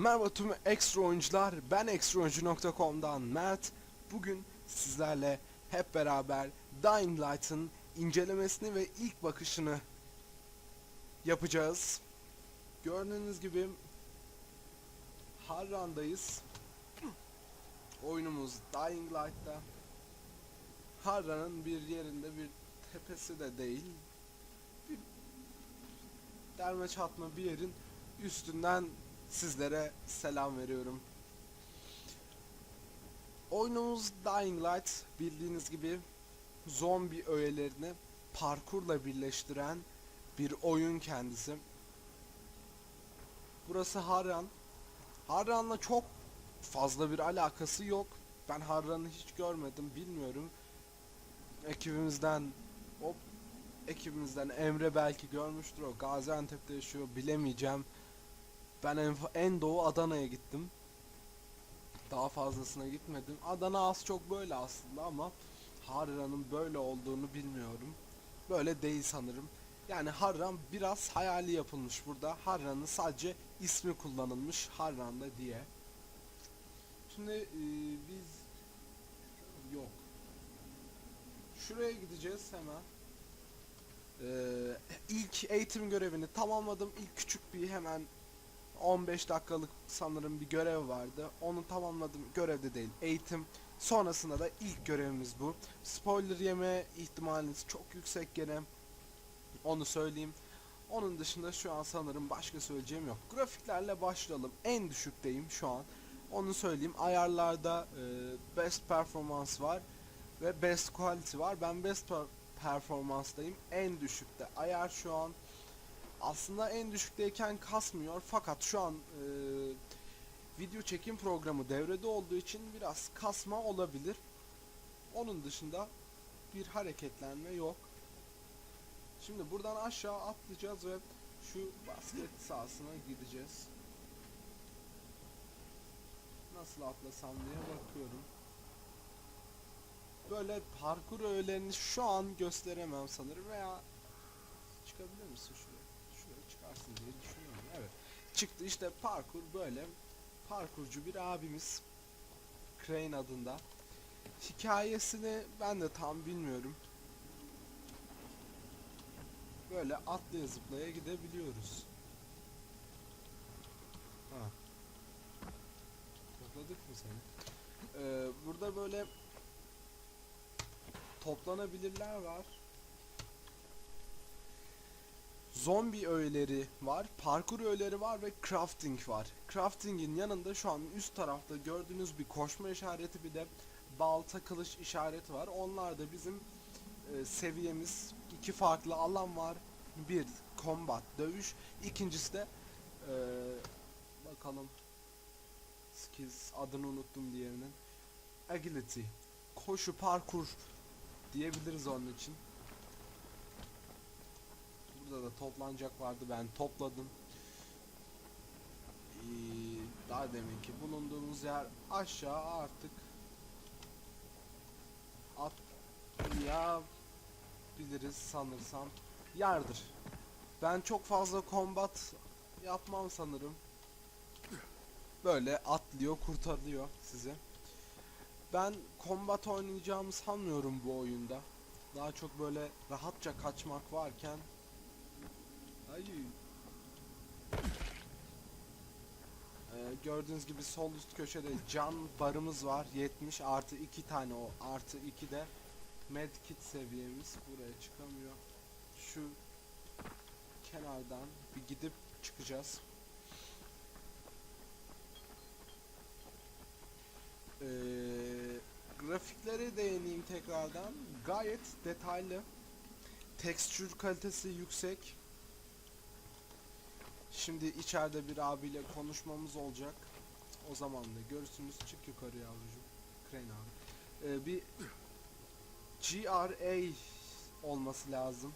Merhaba tüm ekstra oyuncular. Ben ekstraoyuncu.com'dan Mert. Bugün sizlerle hep beraber Dying Light'ın incelemesini ve ilk bakışını yapacağız. Gördüğünüz gibi Harran'dayız. Oyunumuz Dying Light'ta. Harran'ın bir yerinde bir tepesi de değil. Bir derme çatma bir yerin üstünden sizlere selam veriyorum. Oyunumuz Dying Light bildiğiniz gibi zombi öğelerini parkurla birleştiren bir oyun kendisi. Burası Harran. Harran'la çok fazla bir alakası yok. Ben Harran'ı hiç görmedim, bilmiyorum. Ekibimizden o ekibimizden Emre belki görmüştür o Gaziantep'te yaşıyor bilemeyeceğim. Ben en, en doğu Adana'ya gittim. Daha fazlasına gitmedim. Adana az çok böyle aslında ama Harran'ın böyle olduğunu bilmiyorum. Böyle değil sanırım. Yani Harran biraz hayali yapılmış burada. Harran'ın sadece ismi kullanılmış Harran'da diye. Şimdi e, biz yok. Şuraya gideceğiz hemen. Ee, ilk eğitim görevini tamamladım. İlk küçük bir hemen 15 dakikalık sanırım bir görev vardı. Onu tamamladım. Görevde değil. Eğitim. Sonrasında da ilk görevimiz bu. Spoiler yeme ihtimaliniz çok yüksek gene. Onu söyleyeyim. Onun dışında şu an sanırım başka söyleyeceğim yok. Grafiklerle başlayalım. En düşükteyim şu an. Onu söyleyeyim. Ayarlarda e, best performance var ve best quality var. Ben best per performanstayım. En düşükte. Ayar şu an aslında en düşükteyken kasmıyor fakat şu an e, video çekim programı devrede olduğu için biraz kasma olabilir. Onun dışında bir hareketlenme yok. Şimdi buradan aşağı atlayacağız ve şu basket sahasına gideceğiz. Nasıl atlasam diye bakıyorum. Böyle parkur öğelerini şu an gösteremem sanırım veya çıkabilir misin şuraya? Çıkarsın diye düşünüyorum. Evet. Çıktı işte parkur böyle. Parkurcu bir abimiz. Crane adında. Hikayesini ben de tam bilmiyorum. Böyle atlaya zıplaya gidebiliyoruz. Ha. Topladık mı seni? Ee, burada böyle toplanabilirler var. Zombi öğeleri var, parkur öğeleri var ve crafting var. Crafting'in yanında şu an üst tarafta gördüğünüz bir koşma işareti bir de balta kılıç işareti var. Onlar da bizim e, seviyemiz. iki farklı alan var. Bir combat dövüş, ikincisi de e, bakalım skills adını unuttum diğerinin. Agility. Koşu parkur diyebiliriz onun için. Burada da toplanacak vardı ben topladım. Ee, daha deminki bulunduğumuz yer aşağı artık atlayabiliriz sanırsam yardır. Ben çok fazla kombat yapmam sanırım. Böyle atlıyor kurtarıyor sizi. Ben kombat oynayacağımı sanmıyorum bu oyunda. Daha çok böyle rahatça kaçmak varken Ay. Ee, gördüğünüz gibi sol üst köşede can barımız var. 70 artı 2 tane o artı 2 de medkit seviyemiz. Buraya çıkamıyor. Şu kenardan bir gidip çıkacağız. Ee, grafiklere değineyim tekrardan. Gayet detaylı. Tekstür kalitesi yüksek Şimdi içeride bir abiyle konuşmamız olacak. O zaman da görürsünüz. Çık yukarı yavrucuğum. Crane abi. Ee, bir GRA olması lazım.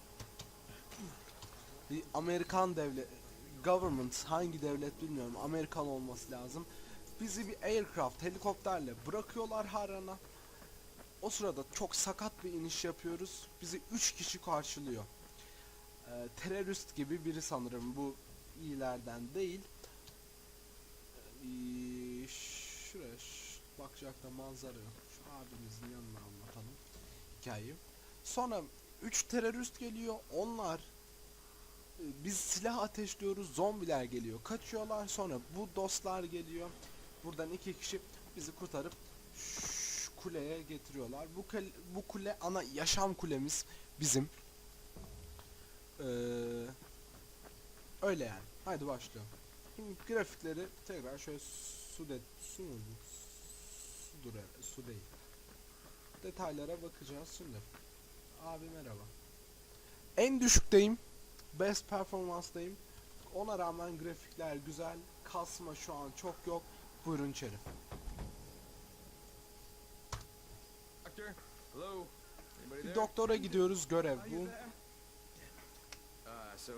Bir Amerikan devlet government hangi devlet bilmiyorum. Amerikan olması lazım. Bizi bir aircraft helikopterle bırakıyorlar Harran'a. O sırada çok sakat bir iniş yapıyoruz. Bizi 3 kişi karşılıyor. Ee, terörist gibi biri sanırım bu iyilerden değil. Ee, şuraya bakacak da manzara yok. Şu abimizin yanına anlatalım hikayeyi. Sonra 3 terörist geliyor. Onlar e, biz silah ateşliyoruz. Zombiler geliyor. Kaçıyorlar. Sonra bu dostlar geliyor. Buradan iki kişi bizi kurtarıp kuleye getiriyorlar. Bu kule, bu kule ana yaşam kulemiz bizim. Ee, öyle yani. Haydi başlayalım. Şimdi grafikleri tekrar şöyle su de su mu bu? Sudur su değil. Detaylara bakacağız şimdi. Abi merhaba. En düşükteyim. Best performanstayım. Ona rağmen grafikler güzel. Kasma şu an çok yok. Buyurun içeri. Doctor? Hello? Anybody Bir doktora gidiyoruz görev bu. Uh, so,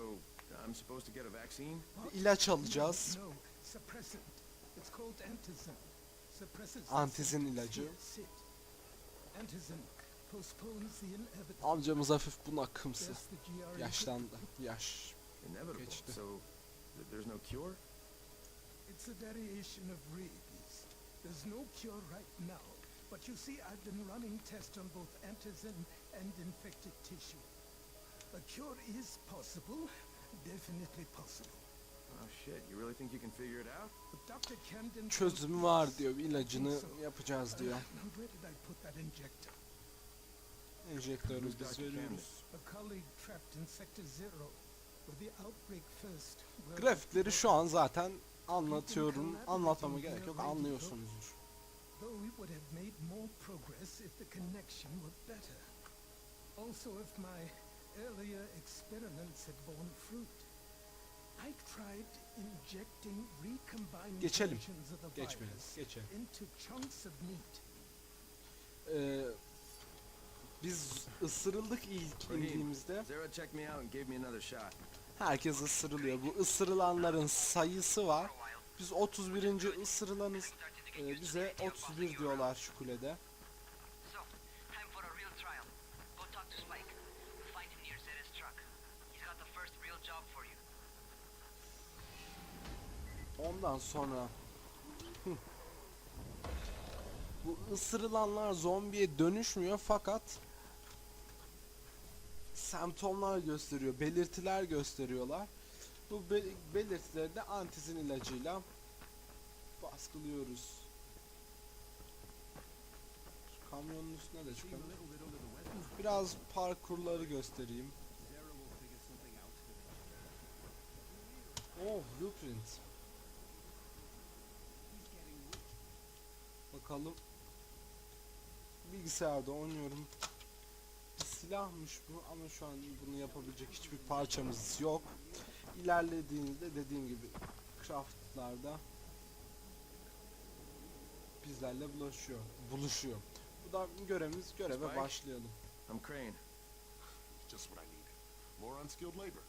I'm supposed to get a vaccine? Bir ilaç alacağız. No, suppressant. It's called antizin. İlacı. Here, sit. Antizin postpones the inevitable. Amcamız hafif. There's the GRE. Yaşlandı. Yaş. Inevitable. Geçti. There's no cure? It's a variation of rabies. There's no cure right now. But you see, I've been running tests on both antizin and infected tissue. A cure is possible. Definitely possible. Oh shit, you really think you can figure it out? But Dr. Camden Çözümü var diyor. ilacını yapacağız diyor. Now, where did I put that injector? Enjektörü biz veriyoruz. A colleague trapped in Sector Zero. Where the outbreak first. well, Grafikleri şu an zaten anlatıyorum. Anlatmama gerek yok. Anlıyorsunuzdur. Though we would have made more progress if the connection were better. Also, if my earlier experiments had borne fruit. I tried injecting recombined Geçelim. versions of the Geçmeyin. virus Geçelim. into chunks of meat. Ee, biz ısırıldık ilk indiğimizde. Herkes ısırılıyor. Bu ısırılanların sayısı var. Biz 31. ısırılanız. Ee, bize 31 diyorlar şu kulede. So, time for a real trial. Go talk to Spike. Find him near Zeta's truck. He's got the first real job for you. Ondan sonra bu ısırılanlar zombiye dönüşmüyor fakat semptomlar gösteriyor, belirtiler gösteriyorlar. Bu be- belirtileri de antizin ilacıyla baskılıyoruz. Şu kamyonun üstüne de çıkalım. Biraz parkurları göstereyim. Oh, blueprint. Bakalım. Bilgisayarda oynuyorum. Bir silahmış bu ama şu an bunu yapabilecek hiçbir parçamız yok. İlerlediğinizde dediğim gibi craftlarda bizlerle bulaşıyor, buluşuyor. Bu da görevimiz, göreve Spike? başlayalım. I'm Crane. Just what I need. More unskilled labor.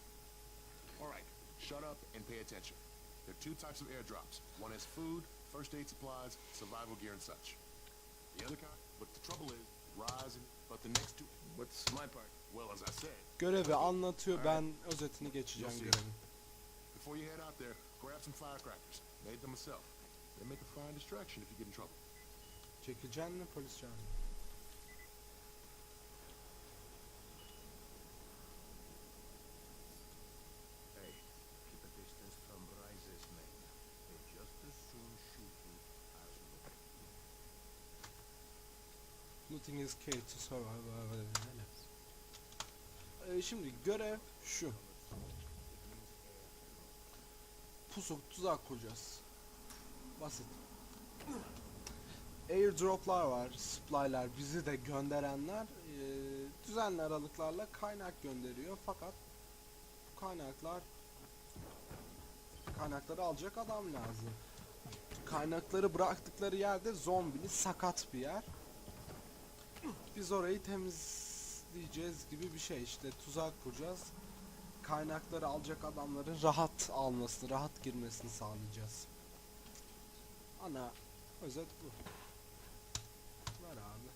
All right, shut up and pay attention. There are two types of airdrops. One has food, first aid supplies, survival gear, and such. The other kind, but the trouble is, rising, but the next two, What's my part? well, as I said, Görevi anlatıyor, ben özetini geçeceğim You'll görevin. before you head out there, grab some firecrackers. Made them myself. They make a fine distraction if you get in trouble. Çekeceksin mi polis çağırın? Looting is key to survival. Ee, şimdi görev şu. Pusu tuzak kuracağız. Basit. Airdroplar var, supply'lar, bizi de gönderenler eee, düzenli aralıklarla kaynak gönderiyor fakat bu kaynaklar kaynakları alacak adam lazım. Kaynakları bıraktıkları yerde zombili sakat bir yer. Biz orayı temizleyeceğiz gibi bir şey işte tuzak kuracağız. Kaynakları alacak adamların rahat almasını, rahat girmesini sağlayacağız. Ana özet bu. Ver abi.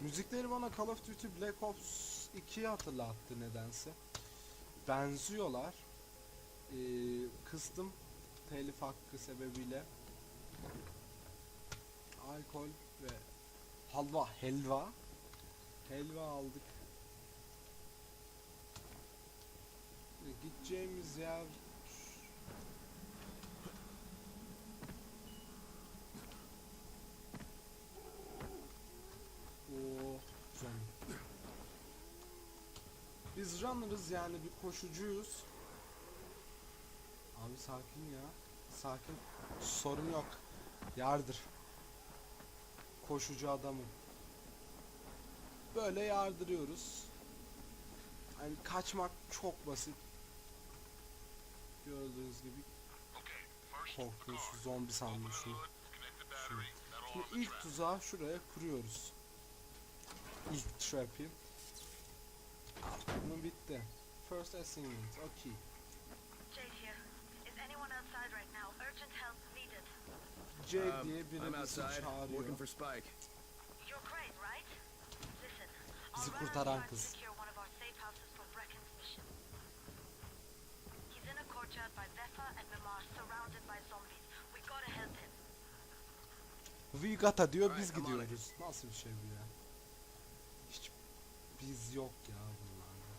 Müzikleri bana Call of Duty Black Ops 2'yi hatırlattı nedense. benziyorlar. Ee, kıstım telif hakkı sebebiyle. Alkol ve halva, helva. Helva aldık. Gideceğimiz yer. Biz runner'ız yani bir koşucuyuz. Abi sakin ya. Sakin. Sorun yok. Yardır. Koşucu adamım. Böyle yardırıyoruz. Yani kaçmak çok basit. Gördüğünüz gibi korkunç zombi. Şunu. Şimdi ilk tuzağı şuraya kuruyoruz. İlk trap'i. Bunu bitti. First assignment, okay. Jade here. Is anyone outside right now? Urgent help needed. J Um, diye biri I'm bizi outside, çağırıyor. working for Spike. You're great, right? Listen, Bizi I'll run kurtaran outside kız. to secure one of our safe houses for Brecken's mission. He's in a courtyard by Vefa and Mimar, surrounded by zombies. We gotta help him. Vigata diyor Alright, biz I'm on it. gidiyoruz. Nasıl bir şey bu ya? Hiç biz yok ya bunlarda.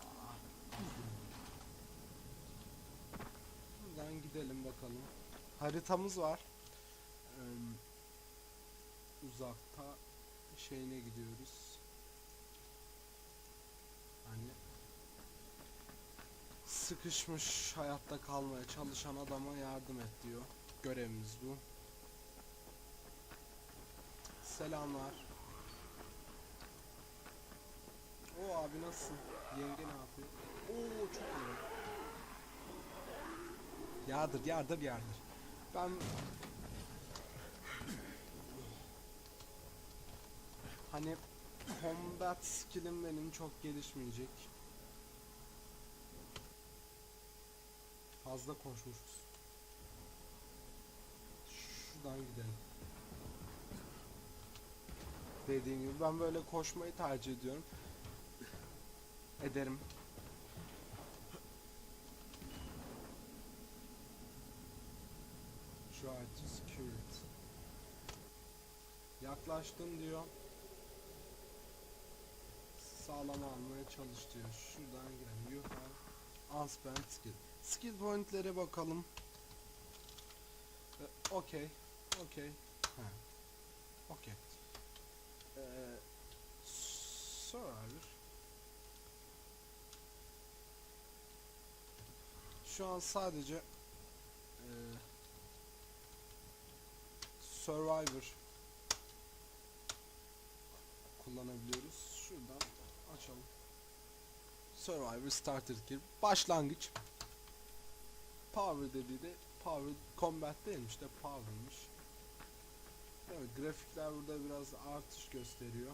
Aa, Buradan gidelim bakalım. Haritamız var. Ee, uzakta şeyine gidiyoruz. Hani sıkışmış hayatta kalmaya çalışan adama yardım et diyor. Görevimiz bu. Selamlar. O abi nasılsın? Yenge ne yapıyor? Oo çok iyi. Yardır yardır yardır. Ben hani combat skill'im benim çok gelişmeyecek. Fazla koşmuşuz. Şuradan gidelim. Dediğim gibi ben böyle koşmayı tercih ediyorum. Ederim. Try to secure it. Yaklaştım diyor. Sağlam almaya çalış diyor. Şuradan girelim. You have unspent skill. Skill pointlere bakalım. Ee, Okey. Okey. Okey. Ee, Survivor. Şu an sadece ee, Survivor kullanabiliyoruz. Şuradan açalım. Survivor Starter Kit. Başlangıç. Power dediği de Power Combat değilmiş de Power'mış. Evet grafikler burada biraz artış gösteriyor.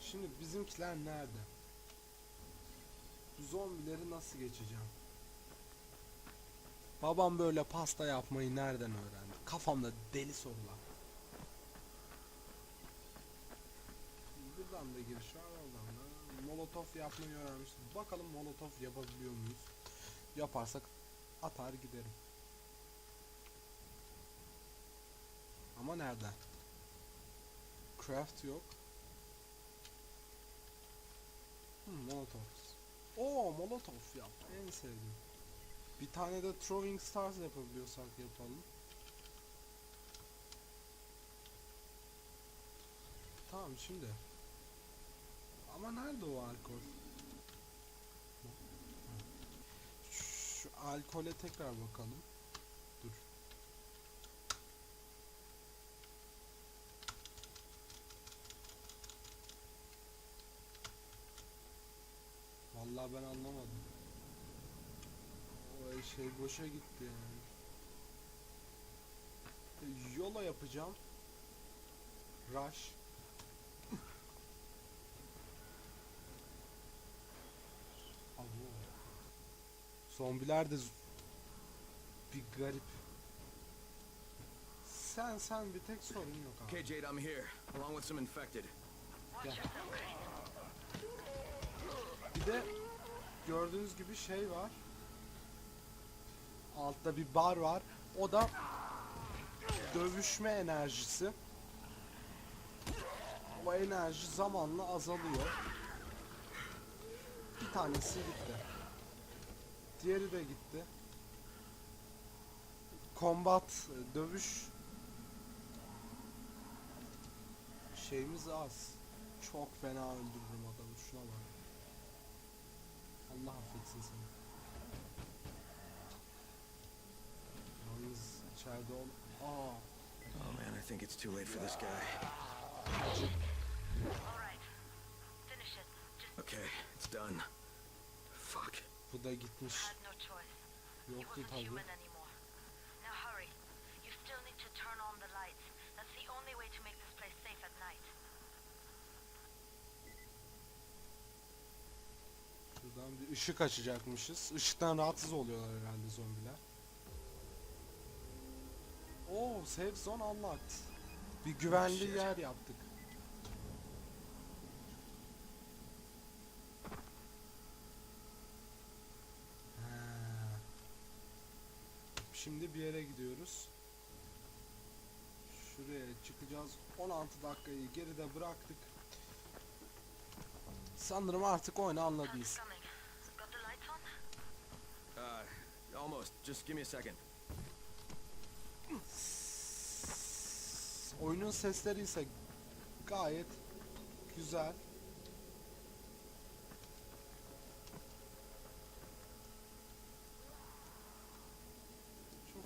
Şimdi bizimkiler nerede? Zombileri nasıl geçeceğim? Babam böyle pasta yapmayı nereden öğrendi? Kafamda deli sorular. Buradan da giriş var oradan da. Molotof yapmayı öğrenmiştim. Bakalım molotof yapabiliyor muyuz? Yaparsak atar giderim. Ama nereden? Craft yok. Hmm, Molotov. Oo Molotov yap. En sevdiğim. Bir tane de Throwing Stars yapabiliyorsak yapalım. Tamam şimdi. Ama nerede o alkol? Şu alkole tekrar bakalım. Vallahi ben anlamadım. O şey boşa gitti yani. E, Yola yapacağım. Rush. Zombiler de bir garip. sen sen bir tek sorun yok abi. Okay, Jade, I'm here, along with some infected. Crane. Bir de gördüğünüz gibi şey var. Altta bir bar var. O da dövüşme enerjisi. O enerji zamanla azalıyor. Bir tanesi gitti. Diğeri de gitti. Combat, e, dövüş şeyimiz az. Çok fena öldürürüm bak. Allah affetsin seni. Yalnız içeride ol... Aa, Oh man, I think it's too late for this guy. All right. Finish it. Just Okay, it's done. Fuck. bu da gitmiş. Yoktu tabii. human anymore. Now hurry. You still need to turn on the lights. That's the only way to make this place safe at night. Şuradan bir ışık açacakmışız. Işıktan rahatsız oluyorlar herhalde zombiler. Oo, safe zone unlocked. Bir güvenli Shit. yer yaptık. Ha. Şimdi bir yere gidiyoruz. Şuraya çıkacağız. 16 dakikayı geride bıraktık. Sanırım artık oyunu anladıyız. it coming? Got the lights on? Uh, almost. Just give me a second. Oyunun sesleri ise gayet güzel. Çok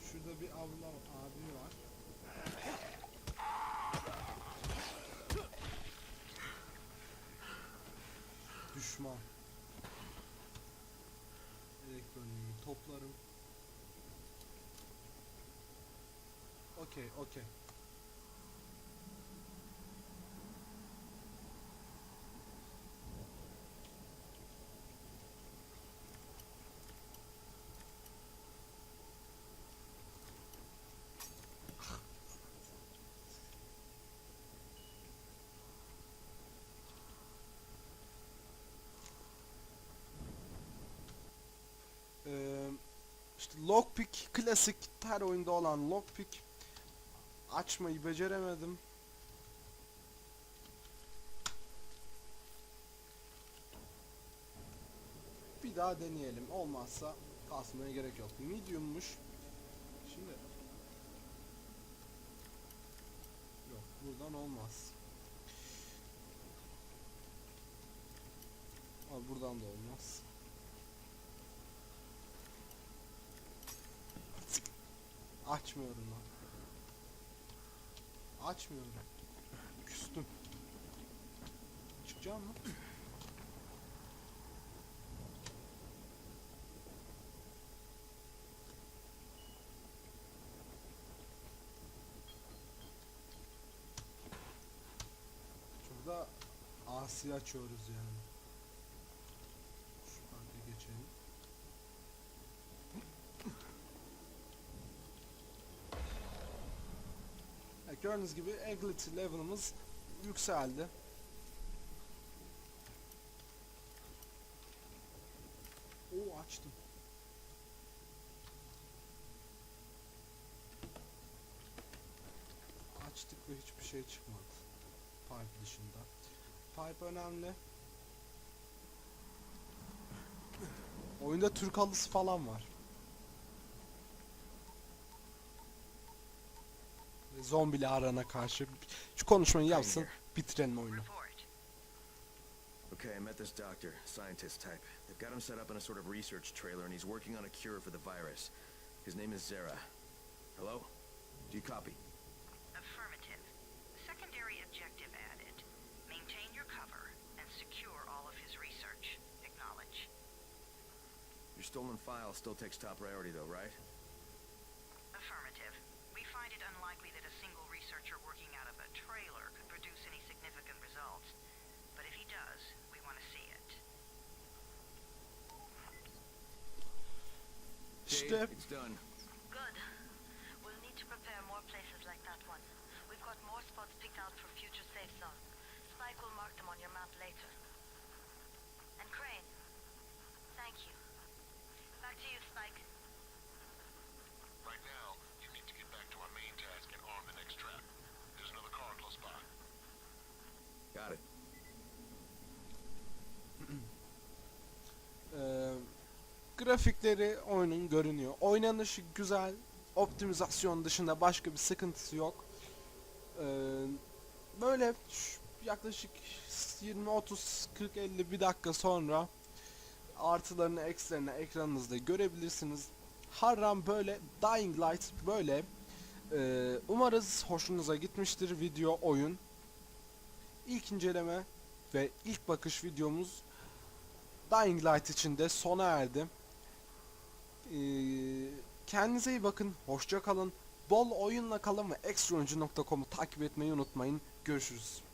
Şurada bir abla abi var. Düşman. Elektroniği toplarım. Okey, okey. Ee, işte lockpick klasik her oyunda olan lockpick açmayı beceremedim. Bir daha deneyelim. Olmazsa kasmaya gerek yok. Medium'muş. Şimdi Yok buradan olmaz. Al buradan da olmaz. Açmıyorum lan. Açmıyorum. Küstüm. Çıkacağım mı? Şurada asi açıyoruz yani. Şu parka geçelim. Evet, gördüğünüz gibi agility level'ımız yükseldi. Oo açtım. Açtık ve hiçbir şey çıkmadı. Pipe dışında. Pipe önemli. Oyunda Türk halısı falan var. Zombili arana karşı. Şu konuşmayı yapsın. Bitirelim oyunu. Okay, I met this doctor, scientist type. They've got him set up in a sort of research trailer, and he's working on a cure for the virus. His name is Zara. Hello? Do you copy? Affirmative. Secondary objective added. Maintain your cover and secure all of his research. Acknowledge. Your stolen file still takes top priority, though, right? Affirmative. We find it unlikely that a single researcher working out of a trailer could produce any significant results. But if he does, we want İşte it's done. Good. We'll need to prepare more places like that one. We've got more spots picked out for future safe zones. Spike will mark them on your map later. And Crane, thank you. Back to you, Spike. Right now, you need to get back to our main task and arm the next trap. There's another car close by. Got it. Grafikleri oyunun görünüyor. Oynanışı güzel. Optimizasyon dışında başka bir sıkıntısı yok. Ee, böyle yaklaşık 20 30 40 50 bir dakika sonra artılarını eksilerini ekranınızda görebilirsiniz. Harram böyle Dying Light böyle Ee, umarız hoşunuza gitmiştir video oyun. İlk inceleme ve ilk bakış videomuz Dying Light için de sona erdi. Ee, kendinize iyi bakın, hoşça kalın. Bol oyunla kalın ve extraoyuncu.com'u takip etmeyi unutmayın. Görüşürüz.